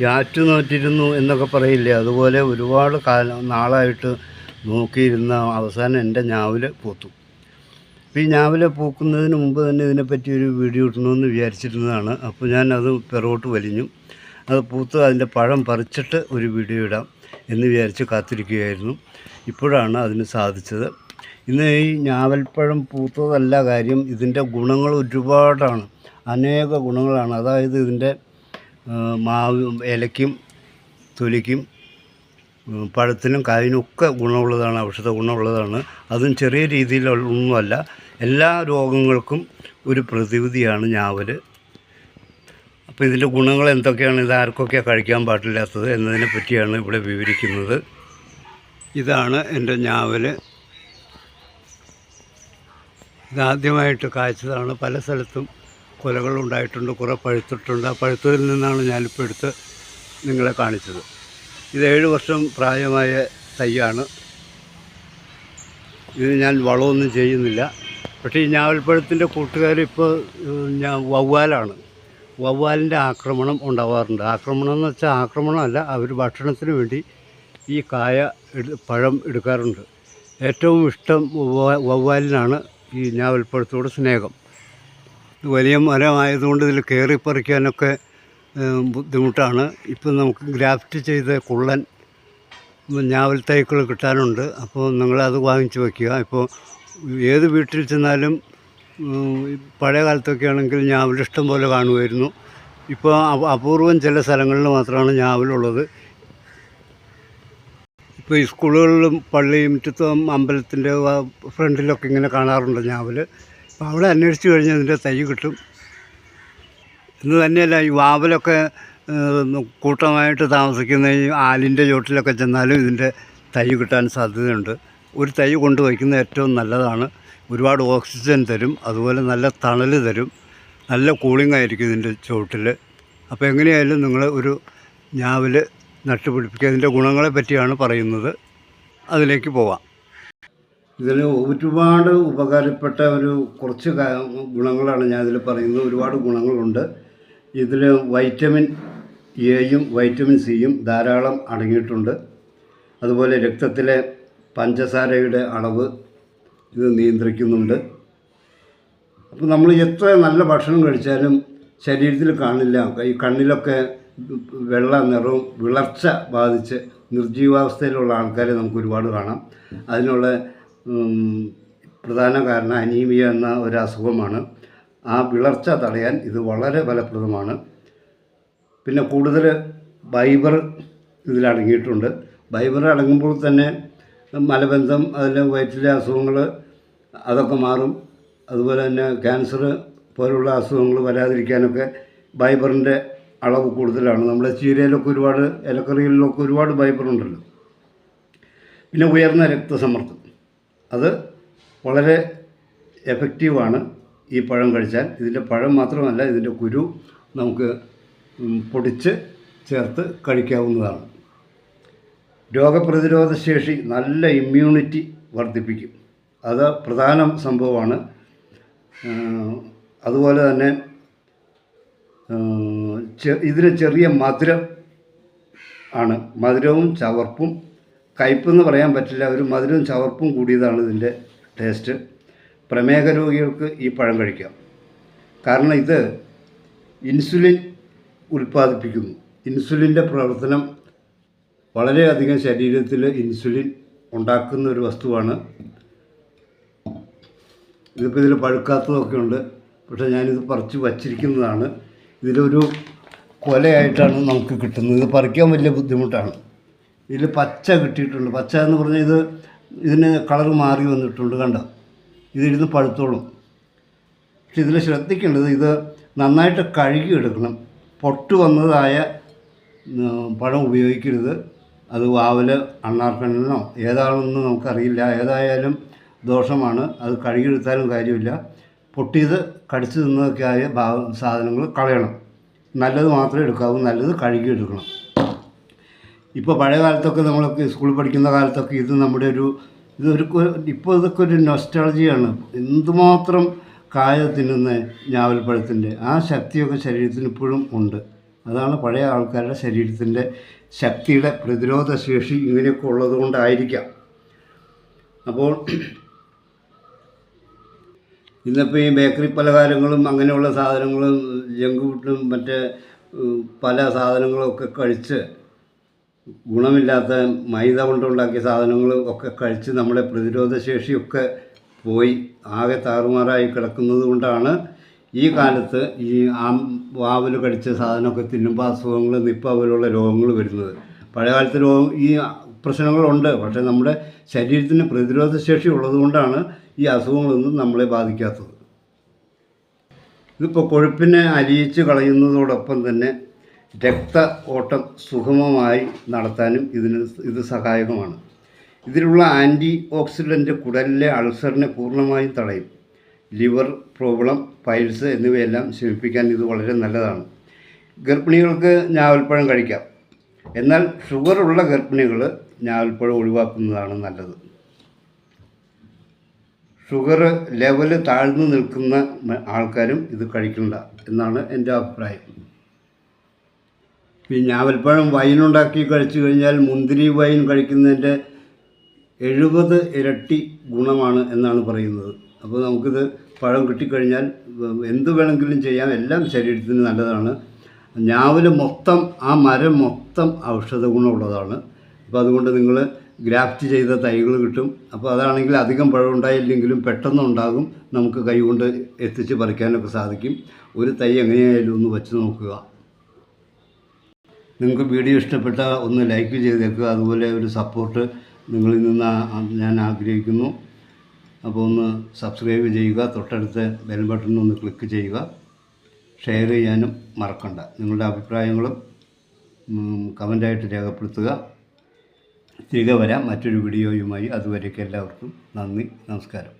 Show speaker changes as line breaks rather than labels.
Yet നോറ്റിരുന്നു എന്നൊക്കെ പറയില്ലേ? അതുപോലെ ഒരുപാട് കാലം നാളായിട്ട് നോക്കിയിരുന്ന അവസാനം എന്റെ ഞാവൽ പൂത്തു. ഈ ഞാവൽ പൂക്കുന്നതിന് മുമ്പ് തന്നെ ഇതിനെപ്പറ്റി ഒരു വീഡിയോ ഇടണമെന്ന് വിചാരിച്ചിരുന്നതാണ്. അപ്പോൾ ഞാൻ അത് പിറകോട്ട് വലിഞ്ഞു. അത് പൂത്ത് അതിന്റെ പഴം പറിച്ചിട്ട് ഒരു വീഡിയോ ഇടാം എന്ന് വിചാരിച്ച് കാത്തിരിക്കുകയായിരുന്നു. ഇപ്പോഴാണ് അതിന് സാധിച്ചത്. ഇന്ന് ഈ ഞാവൽപ്പഴം പൂത്തതല്ല കാര്യം ഇതിന്റെ ഗുണങ്ങൾ ഒരുപാടാണ്. അനേക ഗുണങ്ങളാണ്. അതായത് ഇതിന്റെ മാവ് ഇലയ്ക്കും തൊലിക്കും പഴത്തിനും കായിനും ഒക്കെ ഗുണമുള്ളതാണ് ഔഷധ ഗുണമുള്ളതാണ്. അതും ചെറിയ രീതിയിലൊന്നുമല്ല എല്ലാ രോഗങ്ങൾക്കും ഒരു പ്രതിവിധിയാണ് ഞാവൽ അപ്പോൾ ഇതിന്റെ ഗുണങ്ങൾ എന്തൊക്കെയാണ്? ഇത് ആർക്കൊക്കെ കഴിക്കാൻ പാടില്ലാത്തത് എന്നതിനെ പറ്റിയാണ് ഇവിടെ വിവരിക്കുന്നത്. ഇതാണ് എന്റെ ഞാവൽ ഇതാദ്യമായിട്ട് കായ്ച്ചതാണ്. പല സ്ഥലത്തും കൊലകൾ ഉണ്ടായിട്ടുണ്ട് കുറേ പഴുത്തിട്ടുണ്ട്. ആ പഴുത്തതിൽ നിന്നാണ് ഞാനിപ്പോൾ എടുത്ത് നിങ്ങളെ കാണിച്ചത്. ഇത് ഏഴ് വർഷം പ്രായമായ തൈയാണ് ഇത് ഞാൻ വളമൊന്നും ചെയ്യുന്നില്ല. പക്ഷേ ഈ ഞാവൽപ്പഴത്തിന്റെ കൂട്ടുകാർ ഇപ്പോൾ ഞാൻ വവ്വാലാണ്. വവ്വാലിന്റെ ആക്രമണം ഉണ്ടാവാറുണ്ട്. ആക്രമണം എന്ന് വെച്ചാൽ ആക്രമണമല്ല അവർ ഭക്ഷണത്തിന് വേണ്ടി ഈ കായ പഴം എടുക്കാറുണ്ട്. ഏറ്റവും ഇഷ്ടം വവ്വാലിനാണ് ഈ ഞാവൽപ്പഴത്തോട് സ്നേഹം. വലിയ മരമായതുകൊണ്ട് ഇതിൽ കയറി പറിക്കാനൊക്കെ ബുദ്ധിമുട്ടാണ്. ഇപ്പം നമുക്ക് ഗ്രാഫ്റ്റ് ചെയ്ത കുള്ളൻ ഞാവൽ തൈകൾ കിട്ടാനുണ്ട്. അപ്പോൾ നിങ്ങളത് വാങ്ങിച്ച് വയ്ക്കുക. ഇപ്പോൾ ഏത് വീട്ടിൽ ചെന്നാലും പഴയ കാലത്തൊക്കെ ആണെങ്കിൽ ഞാവൽ ഇഷ്ടം പോലെ കാണുമായിരുന്നു. ഇപ്പോൾ അപൂർവം ചില സ്ഥലങ്ങളിൽ മാത്രമാണ് ഞാവലുള്ളത്. ഇപ്പോൾ ഈ സ്കൂളുകളിലും പള്ളിയും മുറ്റത്തും അമ്പലത്തിന്റെ ഫ്രണ്ടിലൊക്കെ ഇങ്ങനെ കാണാറുണ്ട് ഞാവൽ അപ്പോൾ അവിടെ അന്വേഷിച്ച് കഴിഞ്ഞാൽ ഇതിന്റെ തൈ കിട്ടും. എന്ന് തന്നെയല്ല ഈ വാവലൊക്കെ കൂട്ടമായിട്ട് താമസിക്കുന്ന ഈ ആലിന്റെ ചോട്ടിലൊക്കെ ചെന്നാലും ഇതിന്റെ തൈ കിട്ടാൻ സാധ്യതയുണ്ട്. ഒരു തൈ കൊണ്ട് വയ്ക്കുന്നത് ഏറ്റവും നല്ലതാണ്. ഒരുപാട് ഓക്സിജൻ തരും അതുപോലെ നല്ല തണൽ തരും നല്ല കൂളിംഗ് ആയിരിക്കും ഇതിന്റെ ചുവട്ടിൽ അപ്പോൾ എങ്ങനെയായാലും നിങ്ങൾ ഒരു ഞാവൽ നട്ടുപിടിപ്പിക്കുക. അതിന്റെ ഗുണങ്ങളെ പറ്റിയാണ് പറയുന്നത്. അതിലേക്ക് പോവാം. ഇതിൽ ഒരുപാട് ഉപകാരപ്പെട്ട ഒരു കുറച്ച് ഗുണങ്ങളാണ് ഞാൻ ഇതിൽ പറയുന്നത്. ഒരുപാട് ഗുണങ്ങളുണ്ട്. ഇതിൽ വൈറ്റമിൻ എയും വൈറ്റമിൻ സിയും ധാരാളം അടങ്ങിയിട്ടുണ്ട്. അതുപോലെ രക്തത്തിലെ പഞ്ചസാരയുടെ അളവ് ഇത് നിയന്ത്രിക്കുന്നുണ്ട്. അപ്പോൾ നമ്മൾ എത്ര നല്ല ഭക്ഷണം കഴിച്ചാലും ശരീരത്തിൽ കാണില്ല. ഈ കണ്ണിലൊക്കെ വെള്ള നിറവും വിളർച്ച ബാധിച്ച് നിർജീവാവസ്ഥയിലുള്ള ആൾക്കാരെ നമുക്ക് ഒരുപാട് കാണാം. അതിനുള്ള പ്രധാന കാരണം അനീമിയ എന്ന ഒരു അസുഖമാണ്. ആ വിളർച്ച തടയാൻ ഇത് വളരെ ഫലപ്രദമാണ്. പിന്നെ കൂടുതൽ ഫൈബർ ഇതിലടങ്ങിയിട്ടുണ്ട് ഫൈബർ അടങ്ങുമ്പോൾ തന്നെ മലബന്ധം അതിൽ വയറ്റിലെ അസുഖങ്ങൾ അതൊക്കെ മാറും. അതുപോലെ തന്നെ ക്യാൻസർ പോലുള്ള അസുഖങ്ങൾ വരാതിരിക്കാനൊക്കെ ഫൈബറിന്റെ അളവ് കൂടുതലാണ്. നമ്മുടെ ചീരയിലൊക്കെ ഒരുപാട് ഇലക്കറികളിലൊക്കെ ഒരുപാട് ഫൈബർ ഉണ്ടല്ലോ പിന്നെ ഉയർന്ന രക്തസമ്മർദ്ദം. അത് വളരെ എഫക്റ്റീവാണ് ഈ പഴം കഴിച്ചാൽ. ഇതിന്റെ പഴം മാത്രമല്ല ഇതിന്റെ കുരു നമുക്ക് പൊടിച്ച് ചേർത്ത് കഴിക്കാവുന്നതാണ്. രോഗപ്രതിരോധ ശേഷി നല്ല ഇമ്മ്യൂണിറ്റി വർദ്ധിപ്പിക്കും. അത് പ്രധാന സംഭവമാണ്. അതുപോലെ തന്നെ ഇതിന് ചെറിയ മധുരം ആണ്. മധുരവും ചവർപ്പും കയ്പെന്ന് പറയാൻ പറ്റില്ല ഒരു മധുരവും ചവർപ്പും കൂടിയതാണ് ഇതിന്റെ ടേസ്റ്റ്. പ്രമേഹ രോഗികൾക്ക് ഈ പഴം കഴിക്കാം. കാരണം ഇത് ഇൻസുലിൻ ഉൽപ്പാദിപ്പിക്കുന്നു. ഇൻസുലിന്റെ പ്രവർത്തനം വളരെയധികം ശരീരത്തിൽ ഇൻസുലിൻ ഉണ്ടാക്കുന്ന ഒരു വസ്തുവാണ്. ഇതിപ്പോൾ ഇതിൽ പഴുക്കാത്തതൊക്കെ ഉണ്ട്. പക്ഷേ ഞാനിത് പറിച്ച് വച്ചിരിക്കുന്നതാണ്. ഇതിലൊരു കൊലയായിട്ടാണ് നമുക്ക് കിട്ടുന്നത്. ഇത് പറിക്കാൻ വലിയ ബുദ്ധിമുട്ടാണ്. ഇതിൽ പച്ച കിട്ടിയിട്ടുണ്ട് പച്ച എന്ന് പറഞ്ഞാൽ ഇത് ഇതിന് കളർ മാറി വന്നിട്ടുണ്ട് കണ്ട? ഇതിരുന്ന് പഴുത്തോളും. പക്ഷെ ഇതിൽ ശ്രദ്ധിക്കേണ്ടത് ഇത് നന്നായിട്ട് കഴുകി എടുക്കണം. പൊട്ട് വന്നതായ പഴം ഉപയോഗിക്കരുത്. അത് വാവൽ അണ്ണാർക്കണ്ണനോ ഏതാണെന്ന് നമുക്കറിയില്ല. ഏതായാലും ദോഷമാണ്. അത് കഴുകിയെടുത്താലും കാര്യമില്ല. പൊട്ടിയത് കടിച്ചു തിന്നതൊക്കെ ആയ സാധനങ്ങൾ കളയണം. നല്ലത് മാത്രമേ എടുക്കാവൂ നല്ലത് കഴുകിയെടുക്കണം ഇപ്പോൾ പഴയ കാലത്തൊക്കെ നമ്മളൊക്കെ സ്കൂളിൽ പഠിക്കുന്ന കാലത്തൊക്കെ ഇത് നമ്മുടെ ഒരു ഇതൊരു ഇപ്പോൾ ഇതൊക്കെ ഒരു നൊസ്റ്റാളജിയാണ് എന്തുമാത്രം കായ തിന്നുന്ന ഞാവൽപ്പഴത്തിന്റെ ആ ശക്തിയൊക്കെ ശരീരത്തിന് ഇപ്പോഴും ഉണ്ട്. അതാണ് പഴയ ആൾക്കാരുടെ ശരീരത്തിന്റെ ശക്തിയുടെ പ്രതിരോധ ശേഷി ഇങ്ങനെയൊക്കെ ഉള്ളത് കൊണ്ടായിരിക്കാം അപ്പോൾ ഇന്നിപ്പോൾ ഈ ബേക്കറി പലഹാരങ്ങളും അങ്ങനെയുള്ള സാധനങ്ങളും ജങ്ക് ഫുഡും മറ്റേ പല സാധനങ്ങളും ഒക്കെ കഴിച്ച് ഗുണമില്ലാത്ത മൈദ കൊണ്ടുണ്ടാക്കിയ സാധനങ്ങൾ ഒക്കെ കഴിച്ച് നമ്മുടെ പ്രതിരോധ ശേഷിയൊക്കെ പോയി ആകെ താറുമാറായി കിടക്കുന്നത് കൊണ്ടാണ് ഈ കാലത്ത് ഈ ആ വാവൽ കടിച്ച സാധനമൊക്കെ തിന്നുമ്പോൾ അസുഖങ്ങൾ നിപ്പ പോലുള്ള രോഗങ്ങൾ വരുന്നത്. പഴയകാലത്ത് രോഗം ഈ പ്രശ്നങ്ങളുണ്ട്. പക്ഷേ നമ്മുടെ ശരീരത്തിന് പ്രതിരോധ ശേഷി ഉള്ളതുകൊണ്ടാണ് ഈ അസുഖങ്ങളൊന്നും നമ്മളെ ബാധിക്കാത്തത്. ഇതിപ്പോൾ കൊഴുപ്പിനെ അലിയിച്ച് കളയുന്നതോടൊപ്പം തന്നെ രക്ത ഓട്ടം സുഗമമായി നടത്താനും ഇതിന് ഇത് സഹായകമാണ്. ഇതിലുള്ള ആന്റി ഓക്സിഡന്റ് കുടലിലെ അൾസറിനെ പൂർണമായും തടയും. ലിവർ പ്രോബ്ലം പൈൽസ് എന്നിവയെല്ലാം ശമിപ്പിക്കാൻ ഇത് വളരെ നല്ലതാണ്. ഗർഭിണികൾക്ക് ഞാവൽപ്പഴം കഴിക്കാം. എന്നാൽ ഷുഗർ ഉള്ള ഗർഭിണികൾ ഞാവൽപ്പഴം ഒഴിവാക്കുന്നതാണ് നല്ലത്. ഷുഗർ ലെവൽ താഴ്ന്നു നിൽക്കുന്ന ആൾക്കാരും ഇത് കഴിക്കണ്ട എന്നാണ് എന്റെ അഭിപ്രായം. ഈ അവൽപ്പഴം വൈനുണ്ടാക്കി കഴിച്ചു കഴിഞ്ഞാൽ മുന്തിരി വൈൻ കഴിക്കുന്നതിന്റെ എഴുപത് ഇരട്ടി ഗുണമാണ് എന്നാണ് പറയുന്നത്. അപ്പോൾ നമുക്കിത് പഴം കിട്ടിക്കഴിഞ്ഞാൽ എന്ത് വേണമെങ്കിലും ചെയ്യാം. എല്ലാം ശരീരത്തിന് നല്ലതാണ്. ഞാവൽ മൊത്തം ആ മരം മൊത്തം ഔഷധ ഗുണമുള്ളതാണ്. അപ്പോൾ അതുകൊണ്ട് നിങ്ങൾ ഗ്രാഫ്റ്റ് ചെയ്ത തൈകൾ കിട്ടും. അപ്പോൾ അതാണെങ്കിൽ അധികം പഴം ഉണ്ടായില്ലെങ്കിലും പെട്ടെന്ന് ഉണ്ടാകും. നമുക്ക് കൈകൊണ്ട് എത്തിച്ച് പറിക്കാനൊക്കെ സാധിക്കും. ഒരു തൈ എങ്ങനെയായാലും ഒന്ന് വെച്ച് നോക്കുക. നിങ്ങൾക്ക് വീഡിയോ ഇഷ്ടപ്പെട്ട ഒന്ന് ലൈക്ക് ചെയ്തേക്കുക. അതുപോലെ ഒരു സപ്പോർട്ട് നിങ്ങളിൽ നിന്ന് ഞാൻ ആഗ്രഹിക്കുന്നു. അപ്പോൾ ഒന്ന് സബ്സ്ക്രൈബ് ചെയ്യുക. തൊട്ടടുത്ത ബെൽ ബട്ടൺ ഒന്ന് ക്ലിക്ക് ചെയ്യുക. ഷെയർ ചെയ്യാനും മറക്കണ്ട. നിങ്ങളുടെ അഭിപ്രായങ്ങളും കമന്റായിട്ട് രേഖപ്പെടുത്തുക. തിരികെ വരാം. മറ്റൊരു വീഡിയോയുമായി അതുവരേക്ക് എല്ലാവർക്കും നന്ദി. നമസ്കാരം.